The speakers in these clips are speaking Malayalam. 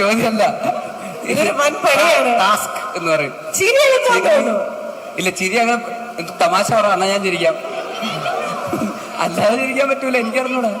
ചോദ്യമല്ല. ടാസ്ക് എന്ന് പറയും. ഇല്ല ചിരി അങ്ങനെ തമാശ പറ എന്നാ ഞാൻ ചിരിക്കാം. അല്ലാതെ ചിരിക്കാൻ പറ്റൂല എനിക്കറിഞ്ഞൂടാ.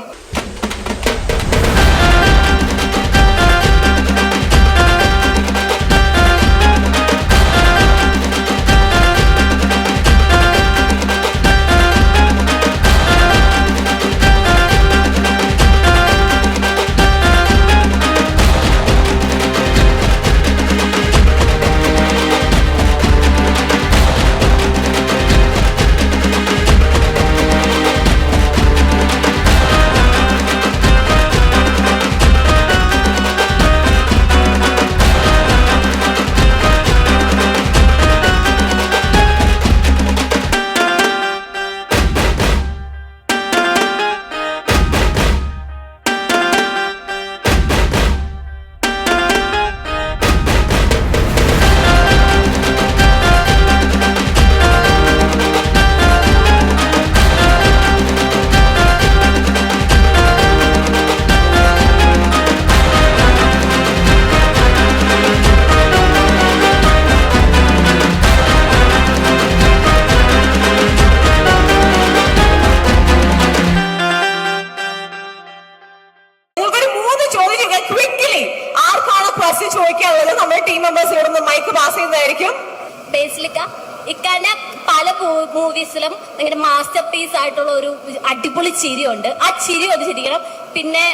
അടിപൊളി ചിരിയുണ്ട്. ആ ചിരി ഒന്ന് ചിരിക്കണം. പിന്നെ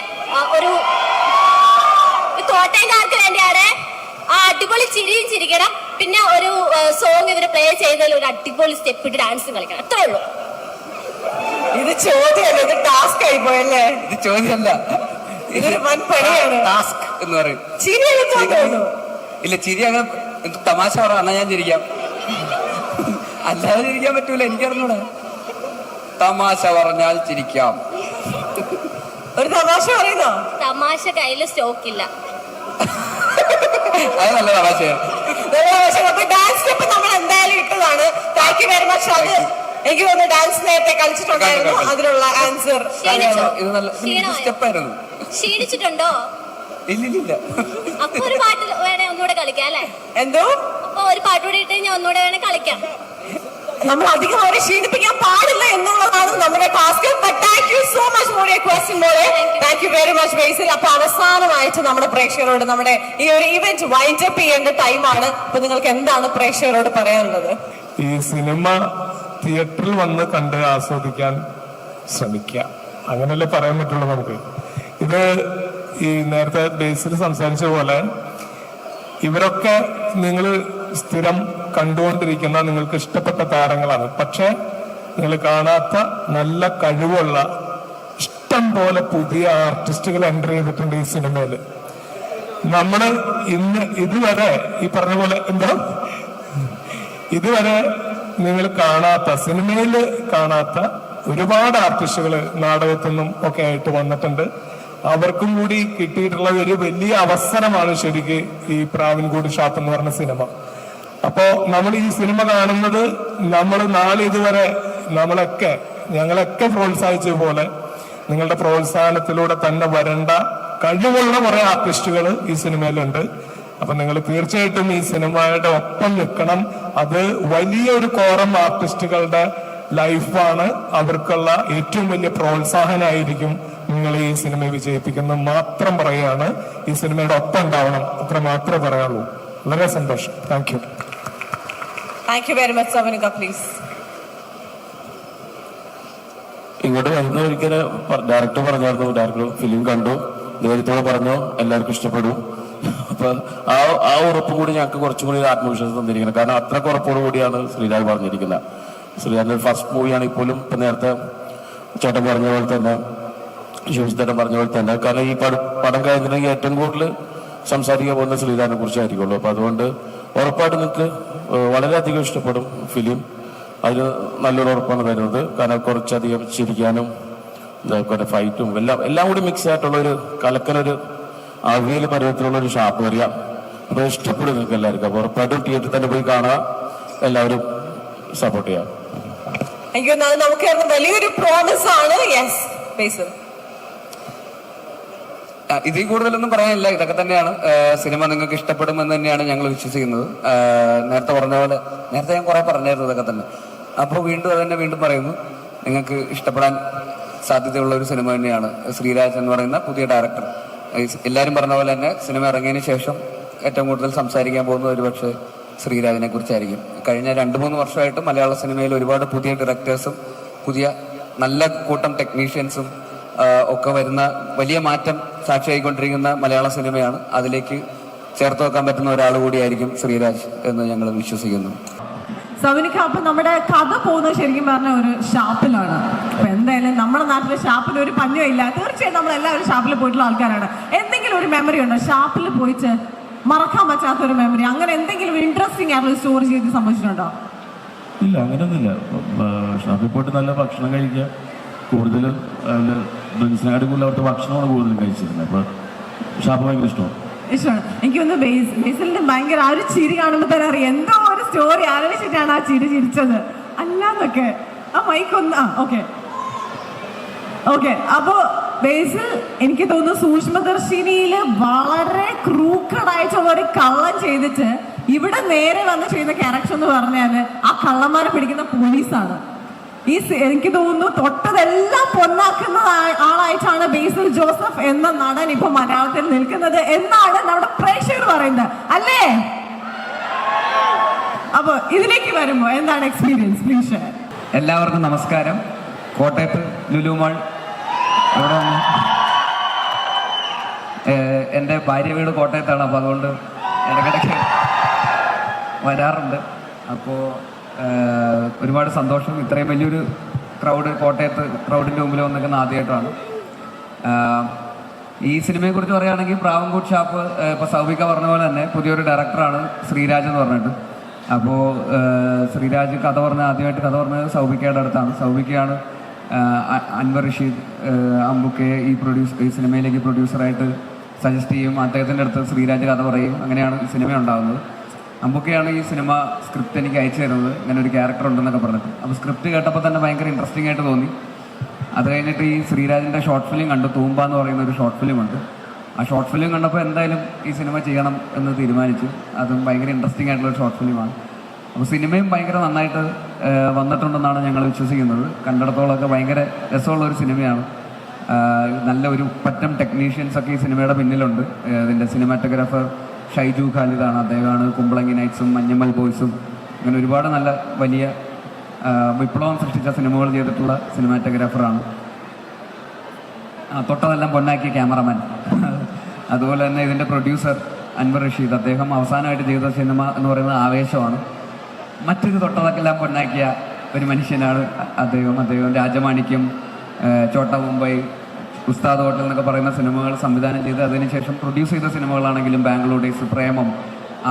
ഒരു തോട്ടയക്കാർക്ക് വേണ്ടിയാണ് ആ അടിപൊളി ചിരിയും ചിരിക്കണം. പിന്നെ ഒരു സോങ് ഇവർ പ്ലേ ചെയ്തതിൽ ഒരു അടിപൊളി സ്റ്റെപ്പ് ഇട്ട് ഡാൻസ് കളിക്കണം. അത്രേ ഉള്ളൂ. ഇത് ചോദ്യമല്ല ഇത് ടാസ്ക് ആയി പോയല്ലേ? ഇത് ചോദ്യമല്ല ഇതൊരു വൻ പണിയാണ്. ടാസ്ക് എന്ന് പറയും. ചിരി ഇല്ല ചിരി അങ്ങനെ തമാശ പറ എന്നാ ഞാൻ ചിരിക്കാം. അല്ലാതെ ചിരിക്കാൻ പറ്റൂല എനിക്കറിഞ്ഞൂടാ. തമാശ പറഞ്ഞാൽ ചിരിക്കാം. ഒരു തമാശ പറയുന്നോ? തമാശ കയ്യിൽ സ്റ്റോക്ക് ഇല്ല. അത് നല്ല തമാശയാണ് ഡാൻസ് സ്റ്റെപ്പ് നമ്മൾ എന്തായാലും ഇട്ടതാണ്. താങ്ക് യു വെരി മച്ച് അത് എനിക്ക് തോന്നുന്നു ഡാൻസ് നേരത്തെ കളിച്ചിട്ടുണ്ടായിരുന്നു. അതിനുള്ള ആൻസർ? ഇത് നല്ല? സ്റ്റെപ്പായിരുന്നു. ക്ഷീണിച്ചിട്ടുണ്ടോ? ഇല്ലില്ല അപ്പൊ ഒരു പാട്ട് വേണേ ഒന്നുകൂടെ കളിക്കാം അല്ലേ? എന്തോ? അപ്പൊ ഒരു പാട്ട് കൂടി ഇട്ട് ഞാൻ ഒന്നുകൂടെ വേണേ കളിക്കാം. നമ്മൾ അധികം അവരെ ക്ഷീണിപ്പിക്കാൻ പാടില്ല എന്നുള്ളതാണ് നമ്മുടെ task thank you so much for question മോളെ thank you very much Basil അപ്പൊ അവസാനമായിട്ട് നമ്മുടെ പ്രേക്ഷകരോട് നമ്മുടെ ഈ ഒരു ഇവന്റ് വൈൻഡ് അപ്പ് ചെയ്യേണ്ട ടൈമാണ് അപ്പൊ നിങ്ങൾക്ക് എന്താണ് പ്രേക്ഷകരോട് പറയാനുള്ളത്? ഈ സിനിമ തിയേറ്ററിൽ വന്ന് കണ്ട് ആസ്വദിക്കാൻ ശ്രമിക്കുക. അങ്ങനല്ലേ പറയാൻ പറ്റുള്ളൂ നമുക്ക്. ഇത് ഈ നേരത്തെ ബേസിൽ സംസാരിച്ച പോലെ ഇവരൊക്കെ നിങ്ങൾ സ്ഥിരം കണ്ടുകൊണ്ടിരിക്കുന്ന നിങ്ങൾക്ക് ഇഷ്ടപ്പെട്ട താരങ്ങളാണ്. പക്ഷെ നിങ്ങൾ കാണാത്ത നല്ല കഴിവുള്ള ഇഷ്ടം പോലെ പുതിയ ആർട്ടിസ്റ്റുകൾ എന്റർ ചെയ്തിട്ടുണ്ട് ഈ സിനിമയിൽ നമ്മൾ ഇന്ന് ഇതുവരെ ഈ പറഞ്ഞ പോലെ എന്താ? ഇതുവരെ നിങ്ങൾ കാണാത്ത സിനിമയിൽ കാണാത്ത ഒരുപാട് ആർട്ടിസ്റ്റുകൾ നാടകത്തിൽ നിന്നും ഒക്കെ ആയിട്ട് വന്നിട്ടുണ്ട്. അവർക്കും കൂടി കിട്ടിയിട്ടുള്ള ഒരു വലിയ അവസരമാണ് ശരിക്ക് ഈ പ്രാവിൻകൂട് ഷാപ്പ് എന്ന് പറഞ്ഞ സിനിമ. അപ്പോ നമ്മൾ ഈ സിനിമ കാണുന്നത് നമ്മൾ നാളെ ഇതുവരെ നമ്മളൊക്കെ ഞങ്ങളൊക്കെ പ്രോത്സാഹിച്ച പോലെ നിങ്ങളുടെ പ്രോത്സാഹനത്തിലൂടെ തന്നെ വരേണ്ട കഴിവുള്ള കുറെ ആർട്ടിസ്റ്റുകൾ ഈ സിനിമയിലുണ്ട്. അപ്പൊ നിങ്ങൾ തീർച്ചയായിട്ടും ഈ സിനിമയുടെ ഒപ്പം നിൽക്കണം. അത് വലിയൊരു കോറം ആർട്ടിസ്റ്റുകളുടെ ലൈഫാണ്. അവർക്കുള്ള ഏറ്റവും വലിയ പ്രോത്സാഹനമായിരിക്കും നിങ്ങൾ ഈ സിനിമ വിജയിപ്പിക്കുന്നത് മാത്രം പറയാണ് ഈ സിനിമയുടെ ഒപ്പം ഉണ്ടാവണം. അത്ര മാത്രമേ പറയാനുള്ളൂ. വളരെ സന്തോഷം. Thank thank you very much Savanika please ഇങ്ങോട്ട് വരുന്ന ഒരിക്കലും ഡയറക്ടർ പറഞ്ഞായിരുന്നു. ഡയറക്ടർ ഫിലിം കണ്ടു. നേരത്തോടെ പറഞ്ഞു എല്ലാവർക്കും ഇഷ്ടപ്പെടും അപ്പൊ ആ ആ ഉറപ്പ് കൂടി ഞങ്ങൾക്ക് കുറച്ചും കൂടി ഒരു ആത്മവിശ്വാസം തന്നിരിക്കുന്നത്. കാരണം അത്രയ്ക്ക് ഉറപ്പോടു കൂടിയാണ് ശ്രീരാജ് പറഞ്ഞിരിക്കുന്നത്. ശ്രീരാജിന്റെ ഫസ്റ്റ് മൂവിയാണ് ഇപ്പോഴും ഇപ്പൊ നേരത്തെ ചേട്ടൻ പറഞ്ഞ പോലെ തന്നെ ശിവചേട്ടൻ പറഞ്ഞ പോലെ തന്നെ. കാരണം ഈ പടം കഴിഞ്ഞിട്ടുണ്ടെങ്കിൽ ഏറ്റവും കൂടുതൽ സംസാരിക്കാൻ പോകുന്ന ശ്രീരാജിനെ കുറിച്ചായിരിക്കുള്ളൂ. അപ്പൊ അതുകൊണ്ട് ഉറപ്പായിട്ട് നിങ്ങൾക്ക് വളരെയധികം ഇഷ്ടപ്പെടും ഫിലിം. അതിന് നല്ലൊരു ഉറപ്പാണ് തരുന്നത്. കാരണം കുറച്ചധികം ചിരിക്കാനും ഇതേപോലെ ഫൈറ്റും എല്ലാം എല്ലാം കൂടി മിക്സ് ആയിട്ടുള്ള ഒരു കലക്കനൊരു അവിയൽ പരുവത്തിലുള്ള ഒരു ഷാപ്പ് അറിയാം അപ്പോൾ ഇഷ്ടപ്പെടും നിങ്ങൾക്ക് എല്ലാവർക്കും. അപ്പോൾ ഉറപ്പായിട്ടും തിയേറ്ററിൽ തന്നെ പോയി കാണുക. എല്ലാവരും സപ്പോർട്ട് ചെയ്യാം എനിക്ക് നമുക്ക് വലിയൊരു പ്രോമിസ് ആണ്. യെസ് ബേസിൽ ഇതിൽ കൂടുതലൊന്നും പറയാനില്ല. ഇതൊക്കെ തന്നെയാണ്. സിനിമ നിങ്ങൾക്ക് ഇഷ്ടപ്പെടുമെന്ന് തന്നെയാണ് ഞങ്ങൾ വിശ്വസിക്കുന്നത്. നേരത്തെ പറഞ്ഞ പോലെ നേരത്തെ ഞാൻ കുറെ പറഞ്ഞായിരുന്നു ഇതൊക്കെ തന്നെ. അപ്പോൾ വീണ്ടും അത് തന്നെ വീണ്ടും പറയുന്നു. നിങ്ങൾക്ക് ഇഷ്ടപ്പെടാൻ സാധ്യതയുള്ള ഒരു സിനിമ തന്നെയാണ്. ശ്രീരാജ് എന്ന് പറയുന്ന പുതിയ ഡയറക്ടർ. എല്ലാവരും പറഞ്ഞ പോലെ തന്നെ സിനിമ ഇറങ്ങിയതിന് ശേഷം ഏറ്റവും കൂടുതൽ സംസാരിക്കാൻ പോകുന്നത് ഒരുപക്ഷെ ശ്രീരാജിനെ കുറിച്ചായിരിക്കും. കഴിഞ്ഞ രണ്ട് മൂന്ന് വർഷമായിട്ട് മലയാള സിനിമയിൽ ഒരുപാട് പുതിയ ഡയറക്ടേഴ്സും പുതിയ നല്ല കൂട്ടം ടെക്നീഷ്യൻസും ഒക്കെ വരുന്ന വലിയ മാറ്റം സാക്ഷിയായിക്കൊണ്ടിരിക്കുന്ന മലയാള സിനിമയാണ്. അതിലേക്ക് ചേർത്ത് വെക്കാൻ പറ്റുന്ന ഒരാൾ കൂടിയായിരിക്കും ശ്രീരാജ് എന്ന് ഞങ്ങൾ വിശ്വസിക്കുന്നു. സൗനിക അപ്പൊ നമ്മുടെ കഥ പോകുന്നത് ശരിക്കും പറഞ്ഞ ഒരു ഷാപ്പിലാണ്. അപ്പൊ എന്തായാലും നമ്മുടെ നാട്ടിലെ ഷാപ്പിൽ ഒരു പഞ്ഞോ ഇല്ല. തീർച്ചയായും നമ്മൾ എല്ലാവരും ഷാപ്പിൽ പോയിട്ടുള്ള ആൾക്കാരാണ്. എന്തെങ്കിലും ഒരു മെമ്മറി ഉണ്ടോ? ഷാപ്പിൽ പോയിട്ട് മറക്കാൻ പറ്റാത്ത ഒരു മെമ്മറി അങ്ങനെ എന്തെങ്കിലും ഇൻട്രസ്റ്റിംഗ് ആയിട്ടുള്ള സ്റ്റോറി ചെയ്ത് സംഭവിച്ചിട്ടുണ്ടോ? ഇല്ല അങ്ങനെയൊന്നുമില്ല ഷാപ്പിൽ പോയിട്ട് നല്ല ഭക്ഷണം കഴിക്കുക. കൂടുതലും ഡ്രിങ്ക്സിനെക്കാട്ടി കൂടുതൽ അവിടുത്തെ ഭക്ഷണമാണ് കൂടുതലും കഴിച്ചിരുന്നത്. അപ്പോൾ ഷാപ്പ് ഭയങ്കര ഇഷ്ടമാണ് ഇഷ്ടമാണ്. എനിക്കൊന്ന് ബേസ് ബേസിലിന്റെ ഭയങ്കര ആ ഒരു ചിരി കാണുമ്പോൾ തന്നെ അറിയാം. എന്തോ ഒരു സ്റ്റോറി ആലോചിച്ചിട്ടാണ് ആ ചിരി ചിരിച്ചത്. അല്ലാന്നൊക്കെ. ആ മൈക്ക് ഒന്ന് ആ ഓക്കെ ഓക്കെ അപ്പോ ബേസിൽ എനിക്ക് തോന്നുന്നു സൂക്ഷ്മദർശിനിയിൽ വളരെ ക്രൂക്കഡ് ആയിട്ടുള്ള ഒരു കള്ളം ചെയ്തിട്ട് ഇവിടെ നേരെ വന്ന് ചെയ്യുന്ന ക്യാരക്ടർ എന്ന് പറഞ്ഞാൽ ആ കള്ളന്മാരെ പിടിക്കുന്ന പോലീസാണ് ഈ എനിക്ക് തോന്നുന്നു തൊട്ടതെല്ലാം പൊന്നാക്കുന്ന ആളായിട്ടാണ് ബേസിൽ ജോസഫ് എന്ന നടൻ ഇപ്പൊ മലയാളത്തിൽ നിൽക്കുന്നത് എന്നാണ് നമ്മുടെ പ്രേക്ഷകർ പറയുന്നത്. അല്ലേ? അപ്പൊ ഇതിലേക്ക് വരുമ്പോ എന്താണ് എക്സ്പീരിയൻസ് പ്ലീസ് എല്ലാവർക്കും നമസ്കാരം. കോട്ടയത്ത് ലുലുമാൾ എന്റെ എന്റെ ഭാര്യ വീട് കോട്ടയത്താണ്. അപ്പോൾ അതുകൊണ്ട് ഇടയ്ക്കിടയ്ക്ക് വരാറുണ്ട്. അപ്പോൾ ഒരുപാട് സന്തോഷം. ഇത്രയും വലിയൊരു ക്രൗഡ് കോട്ടയത്ത് ക്രൗഡിന്റെ മുമ്പിൽ വന്നിരിക്കുന്ന ആദ്യമായിട്ടാണ്. ഈ സിനിമയെക്കുറിച്ച് പറയുകയാണെങ്കിൽ പ്രാവൻകൂട്ട് ഷാപ്പ് ഇപ്പോൾ സൗബിക പറഞ്ഞ പോലെ തന്നെ പുതിയൊരു ഡയറക്ടറാണ് ശ്രീരാജ് എന്ന് പറഞ്ഞിട്ട്. അപ്പോൾ ശ്രീരാജ് കഥ പറഞ്ഞ ആദ്യമായിട്ട് കഥ പറഞ്ഞത് സൗബിക്കയുടെ അടുത്താണ്. സൗബിക്കയാണ് അൻവർ റഷീദ് അമ്പുക്കെ ഈ പ്രൊഡ്യൂസ് ഈ സിനിമയിലേക്ക് പ്രൊഡ്യൂസറായിട്ട് സജസ്റ്റ് ചെയ്യും. അദ്ദേഹത്തിന്റെ അടുത്ത് ശ്രീരാജ് കഥ പറയും. അങ്ങനെയാണ് സിനിമ ഉണ്ടാകുന്നത്. അമ്പുക്കയാണ് ഈ സിനിമ സ്ക്രിപ്റ്റ് എനിക്ക് അയച്ചു തരുന്നത്. ഇങ്ങനെ ഒരു ക്യാരക്ടർ ഉണ്ടെന്നൊക്കെ പറഞ്ഞിട്ട്. അപ്പോൾ സ്ക്രിപ്റ്റ് കേട്ടപ്പോൾ തന്നെ ഭയങ്കര ഇൻട്രസ്റ്റിംഗ് ആയിട്ട് തോന്നി. അത് കഴിഞ്ഞിട്ട് ഈ ശ്രീരാജിന്റെ ഷോർട്ട് ഫിലിം കണ്ടു. തൂമ്പ എന്ന് പറയുന്ന ഒരു ഷോർട്ട് ഫിലിം ഉണ്ട്. ആ ഷോർട്ട് ഫിലിം കണ്ടപ്പോൾ എന്തായാലും ഈ സിനിമ ചെയ്യണം എന്ന് തീരുമാനിച്ചു. അതും ഭയങ്കര ഇൻട്രസ്റ്റിംഗ് ആയിട്ടുള്ള ഷോർട്ട് ഫിലിമാണ് അപ്പോൾ സിനിമയും ഭയങ്കര നന്നായിട്ട് വന്നിട്ടുണ്ടെന്നാണ് ഞങ്ങൾ വിശ്വസിക്കുന്നത്. കണ്ടിടത്തോളമൊക്കെ ഭയങ്കര രസമുള്ള ഒരു സിനിമയാണ്. നല്ല ഒരു പറ്റം ടെക്നീഷ്യൻസ് ഒക്കെ ഈ സിനിമയുടെ പിന്നിലുണ്ട്. ഇതിന്റെ സിനിമാറ്റോഗ്രാഫർ ഷൈജു ഖാലിദാണ് അദ്ദേഹമാണ് കുമ്പളങ്ങി നൈറ്റ്സും മഞ്ഞമ്മൽ ബോയ്സും. അങ്ങനെ ഒരുപാട് നല്ല വലിയ വിപ്ലവം സൃഷ്ടിച്ച സിനിമകൾ ചെയ്തിട്ടുള്ള സിനിമാറ്റോഗ്രാഫറാണ്. തൊട്ടതെല്ലാം പൊന്നാക്കിയ ക്യാമറമാൻ. അതുപോലെ തന്നെ ഇതിന്റെ പ്രൊഡ്യൂസർ അൻവർ റഷീദ്. അദ്ദേഹം അവസാനമായിട്ട് ചെയ്ത സിനിമ എന്ന് പറയുന്നത് ആവേശമാണ്. മറ്റൊരു തൊട്ടതൊക്കെല്ലാം പൊന്നാക്കിയ ഒരു മനുഷ്യനാണ് അദ്ദേഹം. അദ്ദേഹം രാജമാണിക്യം ചോട്ട മുംബൈ ഉസ്താദ് ഹോട്ടൽ എന്നൊക്കെ പറയുന്ന സിനിമകൾ സംവിധാനം ചെയ്ത് അതിനുശേഷം പ്രൊഡ്യൂസ് ചെയ്ത സിനിമകളാണെങ്കിലും ബാംഗ്ലൂർ ഡേയ്സ് പ്രേമം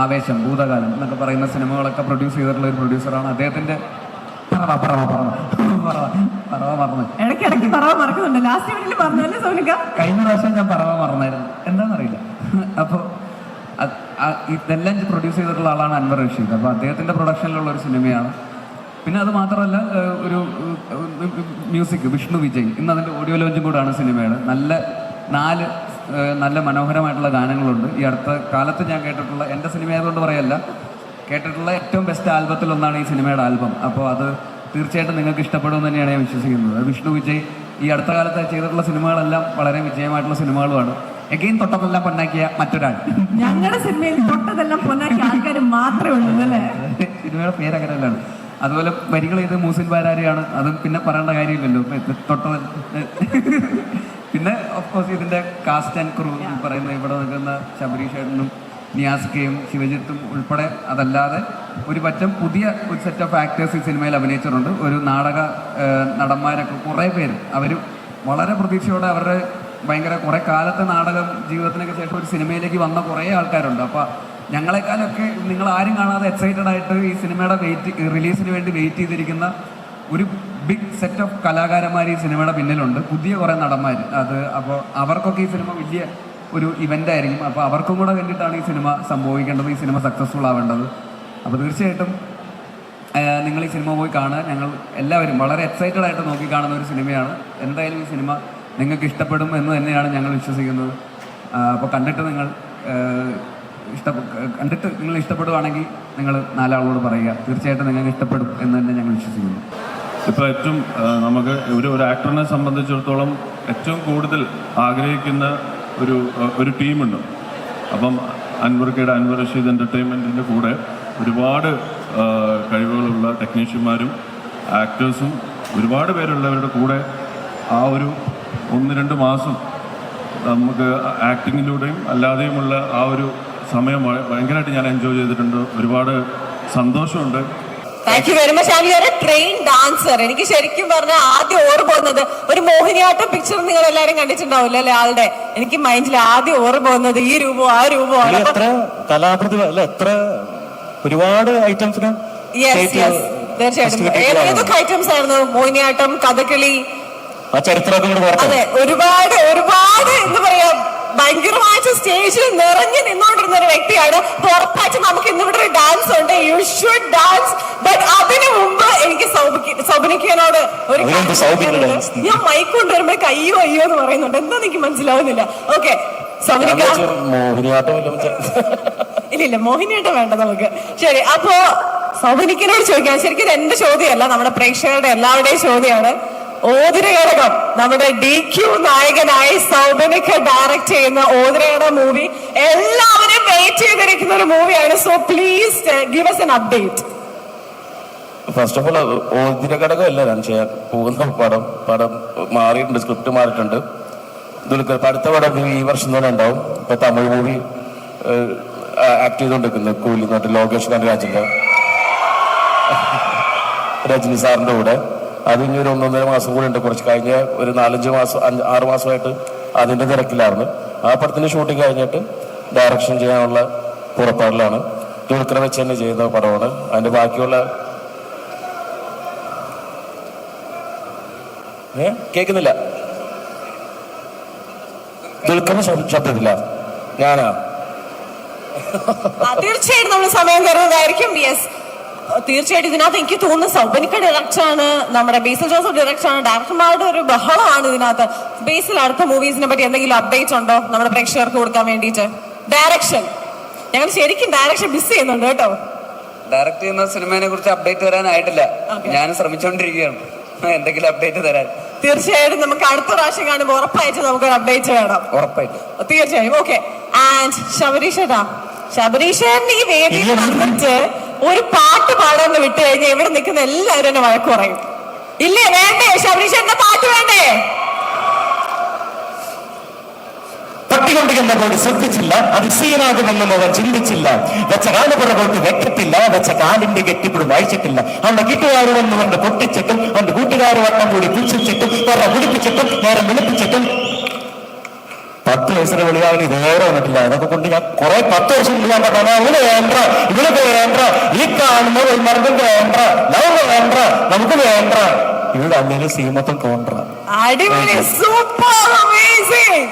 ആവേശം ഭൂതകാലം എന്നൊക്കെ പറയുന്ന സിനിമകളൊക്കെ പ്രൊഡ്യൂസ് ചെയ്തിട്ടുള്ള ഒരു പ്രൊഡ്യൂസറാണ് അദ്ദേഹത്തിന്റെ പറവ പറവ പറവ പറവ പറവ മറന്നു. ഇടയ്ക്കിടയ്ക്ക് പറവ മറക്കുന്നുണ്ട്. ലാസ്റ്റ് മിനിറ്റിൽ പറഞ്ഞല്ലേ സോനിക്ക കഴിഞ്ഞ പ്രാവശ്യം ഞാൻ പറവ മറന്നായിരുന്നു. എന്താണെന്നറിയില്ല അപ്പോൾ ഇതെല്ലാം പ്രൊഡ്യൂസ് ചെയ്തിട്ടുള്ള ആളാണ് അൻവർ റഷീദ്. അപ്പോൾ അദ്ദേഹത്തിന്റെ പ്രൊഡക്ഷനിലുള്ള ഒരു സിനിമയാണ് പിന്നെ അത് മാത്രമല്ല ഒരു മ്യൂസിക് വിഷ്ണു വിജയ്. ഇന്ന് അതിന്റെ ഓഡിയോ ലോഞ്ചും കൂടാണ് സിനിമയുടെ. നല്ല നാല് നല്ല മനോഹരമായിട്ടുള്ള ഗാനങ്ങളുണ്ട്. ഈ അടുത്ത കാലത്ത് ഞാൻ കേട്ടിട്ടുള്ള എന്റെ സിനിമ ആയതുകൊണ്ട് പറയല്ല കേട്ടിട്ടുള്ള ഏറ്റവും ബെസ്റ്റ് ആൽബത്തിൽ ഒന്നാണ് ഈ സിനിമയുടെ ആൽബം അപ്പോൾ അത് തീർച്ചയായിട്ടും നിങ്ങൾക്ക് ഇഷ്ടപ്പെടുമെന്ന് തന്നെയാണ് ഞാൻ വിശ്വസിക്കുന്നത്. വിഷ്ണു വിജയ് ഈ അടുത്ത കാലത്ത് ചെയ്തിട്ടുള്ള സിനിമകളെല്ലാം വളരെ വിജയമായിട്ടുള്ള സിനിമകളുമാണ്. എഗെയിൻ തൊട്ടതെല്ലാം പൊന്നാക്കിയ മറ്റൊരാൾ. ഞങ്ങളുടെ സിനിമയിൽ തൊട്ടതെല്ലാം പൊന്നാക്കിയ ആൾക്കാർ മാത്രമേ ഉള്ളൂ അല്ലേ? സിനിമയുടെ പേര് അങ്ങനെയല്ലാണ് അതുപോലെ വരികൾ ചെയ്ത് മൂസിൻ ബാരാരിയാണ് അതും പിന്നെ പറയേണ്ട കാര്യമില്ലല്ലോ. തൊട്ട പിന്നെ ഓഫ്കോഴ്സ് ഇതിന്റെ കാസ്റ്റ് ആൻഡ് ക്രൂ എന്ന് പറയുന്ന ഇവിടെ നിൽക്കുന്ന ശബരീഷേട്ടനും നിയാസ്കയും ശിവജിത്തും ഉൾപ്പെടെ അതല്ലാതെ ഒരു പറ്റം പുതിയ ഒരു സെറ്റ് ഓഫ് ആക്ടേഴ്സ് ഈ സിനിമയിൽ അഭിനയിച്ചിട്ടുണ്ട്. ഒരു നാടക നടന്മാരൊക്കെ കുറേ പേര് അവർ വളരെ പ്രതീക്ഷയോടെ അവരുടെ ഭയങ്കര കുറേ കാലത്തെ നാടകം ജീവിതത്തിനൊക്കെ ശേഷം ഒരു സിനിമയിലേക്ക് വന്ന കുറേ ആൾക്കാരുണ്ട്. അപ്പോൾ ഞങ്ങളെക്കാളൊക്കെ നിങ്ങൾ ആരും കാണാതെ എക്സൈറ്റഡ് ആയിട്ട് ഈ സിനിമയുടെ വെയിറ്റ് റിലീസിന് വേണ്ടി വെയിറ്റ് ചെയ്തിരിക്കുന്ന ഒരു ബിഗ് സെറ്റ് ഓഫ് കലാകാരന്മാർ ഈ സിനിമയുടെ പിന്നിലുണ്ട്. പുതിയ കുറേ നടന്മാർ. അത് അപ്പോൾ അവർക്കൊക്കെ ഈ സിനിമ വലിയ ഒരു ഇവന്റ് ആയിരിക്കും. അപ്പോൾ അവർക്കും കൂടെ വേണ്ടിയിട്ടാണ് ഈ സിനിമ സംഭവിക്കേണ്ടത് ഈ സിനിമ സക്സസ്ഫുൾ ആവേണ്ടത്. അപ്പോൾ തീർച്ചയായിട്ടും നിങ്ങൾ ഈ സിനിമ പോയി കാണുക. ഞങ്ങൾ എല്ലാവരും വളരെ എക്സൈറ്റഡ് ആയിട്ട് നോക്കി കാണുന്ന ഒരു സിനിമയാണ്. എന്തായാലും ഈ സിനിമ നിങ്ങൾക്ക് ഇഷ്ടപ്പെടും എന്ന് തന്നെയാണ് ഞങ്ങൾ വിശ്വസിക്കുന്നത്. അപ്പോൾ കണ്ടിട്ട് നിങ്ങൾ ഇഷ്ട കണ്ടിട്ട് നിങ്ങൾ ഇഷ്ടപ്പെടുവാണെങ്കിൽ നിങ്ങൾ നാലാളോട് പറയുക. തീർച്ചയായിട്ടും നിങ്ങൾക്ക് ഇഷ്ടപ്പെടും എന്ന് തന്നെ ഞങ്ങൾ വിശ്വസിക്കുന്നു. ഇപ്പോൾ ഏറ്റവും നമുക്ക് ഒരു ഒരു ആക്ടറിനെ സംബന്ധിച്ചിടത്തോളം ഏറ്റവും കൂടുതൽ ആഗ്രഹിക്കുന്ന ഒരു ഒരു ടീമുണ്ട്. അപ്പം അൻവർക്കയുടെ അൻവർ റഷീദ് എന്റർടൈൻമെന്റിന്റെ കൂടെ ഒരുപാട് കഴിവുകളുള്ള ടെക്നീഷ്യന്മാരും ആക്ടേഴ്സും ഒരുപാട് പേരുള്ളവരുടെ കൂടെ ആ ഒരു ഒന്ന് രണ്ട് മാസം നമുക്ക് ആക്ടിങ്ങിലൂടെയും അല്ലാതെയുമുള്ള ആ ഒരു സമയം ഭയങ്കരമായിട്ട് ഞാൻ എൻജോയ് ചെയ്തിട്ടുണ്ട്. ഒരുപാട് സന്തോഷമുണ്ട്. Thank you very much and you a train dancer എനിക്ക് ശരിക്കും പറഞ്ഞാൽ ആദ്യം ഓർമ്മ വന്നത് ഒരു മോഹിനിയാട്ടം പിക്ചർ നിങ്ങൾ എല്ലാരും കണ്ടിട്ടുണ്ടാവില്ല അല്ലെ ആളുടെ? എനിക്ക് മൈൻഡിൽ ആദ്യം ഓർമ്മ വന്നത് ഈ രൂപം ആ രൂപമാണ്. എത്ര കലാപ്രതിഭ അല്ല എത്ര ഒരുപാട് ഐറ്റംസിന് യെസ് യെസ് തീർച്ചയായിട്ടും. ഏതൊക്കെ ഐറ്റംസ് ആയിരുന്നു? മോഹിനിയാട്ടം കഥകളി. അതെ ഒരുപാട് എന്താ പറയാ ഭയങ്കരമായിട്ട് സ്റ്റേജിൽ നിറഞ്ഞു നിന്നോണ്ടിരുന്ന ഒരു വ്യക്തിയാണ്. ഉറപ്പാച്ച് നമുക്ക് ഇന്നിവിടെ ഒരു ഡാൻസ് ഉണ്ട്. യു ഷുഡ് ഡാൻസ് ബട്ട് അതിനു മുമ്പ് എനിക്ക് സൗബിനിക്കനോട് ഒരു? ഞാൻ മൈക്ക് കൊണ്ടുവരുമ്പോ കയ്യോ അയ്യോ എന്ന് പറയുന്നുണ്ട്. എന്താ എനിക്ക് മനസ്സിലാവുന്നില്ല? ഓക്കെ സൗബിനിക്ക ഇല്ല ഇല്ല മോഹിനിയാട്ടം വേണ്ട നമുക്ക്. ശരി അപ്പോ സൗബിനിക്കനോട് ചോദിക്കാം. ശരിക്കും എന്റെ ചോദ്യമല്ല നമ്മുടെ പ്രേക്ഷകരുടെ എല്ലാവരുടെയും ചോദ്യമാണ്. ഓതിരഘടകം നമ്മുടെ ഡി ക്യു നായകനായി സൗബനിക്ക് ഡയറക്ട് ചെയ്യുന്ന ഓതിരഘട മൂവി എല്ലാവരും വെയിറ്റ് ചെയ്തിരിക്കുന്ന ഒരു മൂവിയാണ് so please give S N update first of all ഓതിര ഘടകമല്ല ഞാൻ ചെയ്യാൻ പോകുന്ന പടം പടം മാറിയിട്ടുണ്ട് സ്ക്രിപ്റ്റ് മാറിയിട്ടുണ്ട്. ദുൽഖർ അടുത്ത പടം ഈ വർഷം തന്നെ ഉണ്ടാവും. ഇപ്പൊ തമിഴ് മൂവി ആക്ട് ചെയ്തുകൊണ്ടിരിക്കുന്നത്. കൂലി നാട്ടിൽ ലോകേഷ് കനരാജിന്റെ രജനി സാറിന്റെ കൂടെ. അത് ഇനി ഒരു ഒന്നൊന്നര മാസം കൂടെ ഉണ്ട്. കുറച്ച് കഴിഞ്ഞ ഒരു നാലഞ്ച് മാസം അഞ്ച് ആറ് മാസമായിട്ട് അതിന്റെ തിരക്കിലായിരുന്നു. ആ പടത്തിന്റെ ഷൂട്ടിംഗ് കഴിഞ്ഞിട്ട് ഡയറക്ഷൻ ചെയ്യാനുള്ള പുറപ്പാടിലാണ്. ദുൽഖർ വെച്ച് തന്നെ ചെയ്യുന്ന പടമാണ്. അതിന്റെ ബാക്കിയുള്ള ഏ? കേൾക്കുന്നില്ല. ദുൽഖറിന് ശബ്- ശബ്ദത്തില്ല ഞാനാ? തീർച്ചയായിട്ടും നമ്മൾ സമയം തരുന്നതായിരിക്കും യെസ് തീർച്ചയായിട്ടും ഇതിനകത്ത് എനിക്ക് തോന്നുന്നു സൗബനിക്ക ഡയറക്ടറാണ് നമ്മുടെ ബേസിൽ ജോസഫ് ഡയറക്ടറാണ് ഡയറക്ടർമാരുടെ ഒരു ബഹളമാണ് ഇതിനകത്ത്. ബേസിൽ അടുത്ത മൂവീസിനെ പറ്റി എന്തെങ്കിലും അപ്ഡേറ്റ് ഉണ്ടോ നമ്മുടെ പ്രേക്ഷകർക്ക് കൊടുക്കാൻ വേണ്ടിയിട്ട്? ഡയറക്ഷൻ ഞങ്ങൾ ശരിക്കും ഡയറക്ഷൻ മിസ് ചെയ്യുന്നുണ്ട് കേട്ടോ. ഡയറക്ട് ചെയ്യുന്ന സിനിമയെ കുറിച്ച് അപ്ഡേറ്റ് തരാനായിട്ടില്ല ഞാൻ ശ്രമിച്ചുകൊണ്ടിരിക്കുകയാണ് എന്തെങ്കിലും അപ്ഡേറ്റ് തരാൻ. തീർച്ചയായിട്ടും നമുക്ക് അടുത്ത പ്രാവശ്യം കാണുമ്പോൾ ഉറപ്പായിട്ട് നമുക്ക് ഒരു അപ്ഡേറ്റ് വേണം. ഉറപ്പായിട്ട്. തീർച്ചയായും. ഓക്കെ ആൻഡ് ശബരീഷേട്ടാ ശബരീഷൻ ഈ വേദിയിൽ വന്നിട്ട് ഒരു പാട്ട് പാടാന്ന് വിട്ടു കഴിഞ്ഞാൽ ഇവിടെ നിൽക്കുന്ന എല്ലാവരും എന്നെ വഴക്ക് പറയും. ഇല്ലേ വേണ്ടേ ശബരീഷന്റെ പാട്ട് വേണ്ടേ? തട്ടിക്കൊണ്ട് എന്നതോട് ശ്രദ്ധിച്ചില്ല അത് സീനാകുമെന്നും അവൻ ചിന്തിച്ചില്ല. വെച്ച കാൽ പുറകോട്ട് വെക്കത്തില്ല വെച്ച കാലിന്റെ കെട്ടിപ്പിടും വായിച്ചിട്ടില്ല. അവന്റെ കിട്ടുകാരുവെന്ന് കൊണ്ട് പൊട്ടിച്ചിട്ടും അവന്റെ കൂട്ടുകാർ വട്ടം കൂടി പുച്ഛിച്ചിട്ടും വേറെ നേരെ വിളിപ്പിച്ചിട്ടും പത്ത് വയസ്സിന് വെളിയാവിന് ഇതേറെ വന്നിട്ടില്ല. അതൊക്കെ കൊണ്ട് ഞാൻ കുറെ പത്ത് വർഷം മുമ്പ് ഞാൻ പറഞ്ഞു അവന് വേണ്ട ഇവന് വേണ്ട ഈ കാണുന്ന ഒരു മർദ്ദം വേണ്ട നമുക്ക് വേണ്ട നമുക്ക് വേണ്ട ഇവിടെ അങ്ങനെ സീമത്തം തോണ്ട അടിപൊളി സൂപ്പർ അമേസിംഗ്